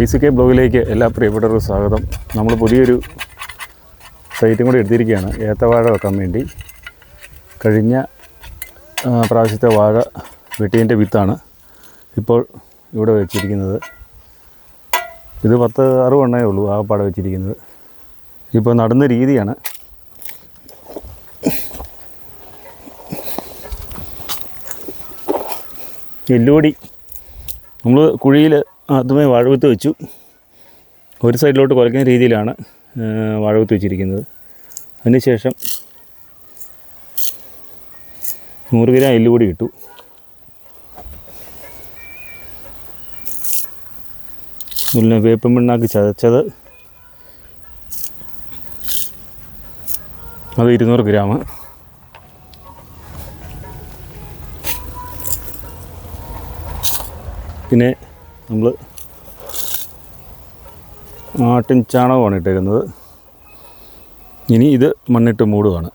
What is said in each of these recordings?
B C K ബ്ലോഗിലേക്ക് എല്ലാ പ്രിയപ്പെട്ടവർക്കും സ്വാഗതം. നമ്മൾ പുതിയൊരു സൈറ്റും കൂടി എടുത്തിരിക്കുകയാണ്. ഏത്തവാഴ വെക്കാൻ വേണ്ടി. കഴിഞ്ഞ പ്രാവശ്യത്തെ വാഴ വെട്ടിയതിന്റെ വിത്താണ് ഇപ്പോൾ ഇവിടെ വെച്ചിരിക്കുന്നത്. ഇത് പത്ത് അറുപെണ്ണേ ഉള്ളൂ ആ പാട വെച്ചിരിക്കുന്നത്. ഇപ്പോൾ നടന്ന രീതിയാണ്. എല്ലുപൊടി. നമ്മൾ കുഴിയിൽ ആദ്യമേ വാഴവിത്ത് വെച്ചു. ഒരു സൈഡിലോട്ട് കുലയ്ക്കുന്ന രീതിയിലാണ് വാഴവിത്ത് വെച്ചിരിക്കുന്നത്. അതിനുശേഷം നൂറ് ഗ്രാം എല്ലുപൊടി ഇട്ടു. പിന്നെ വേപ്പൻ പിണ്ണാക്ക് ചതച്ചത് അത് ഇരുന്നൂറ് ഗ്രാം. പിന്നെ നമ്മൾ ആട്ടിൻ ചാണകമാണ് ഇട്ടേക്കുന്നത്. ഇനി ഇത് മണ്ണിട്ട് മൂടുകയാണ്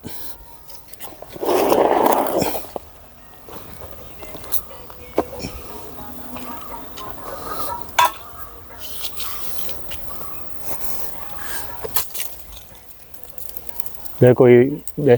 ഇതേ കൊയ്യേ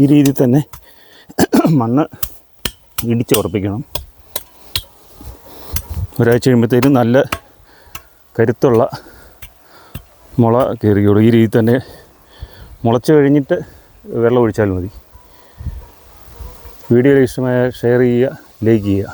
ഈ രീതിയിൽ തന്നെ മണ്ണ് ഇടിച്ച് ഉറപ്പിക്കണം. ഒരാഴ്ച കഴിയുമ്പോഴത്തേനും നല്ല കരുത്തുള്ള മുള കയറിയുള്ളൂ ഈ രീതിയിൽ തന്നെ മുളച്ച് കഴിഞ്ഞിട്ട് വെള്ളം ഒഴിച്ചാൽ മതി. വീഡിയോ ഇഷ്ടമായ ഷെയർ ചെയ്യുക ലൈക്ക് ചെയ്യുക.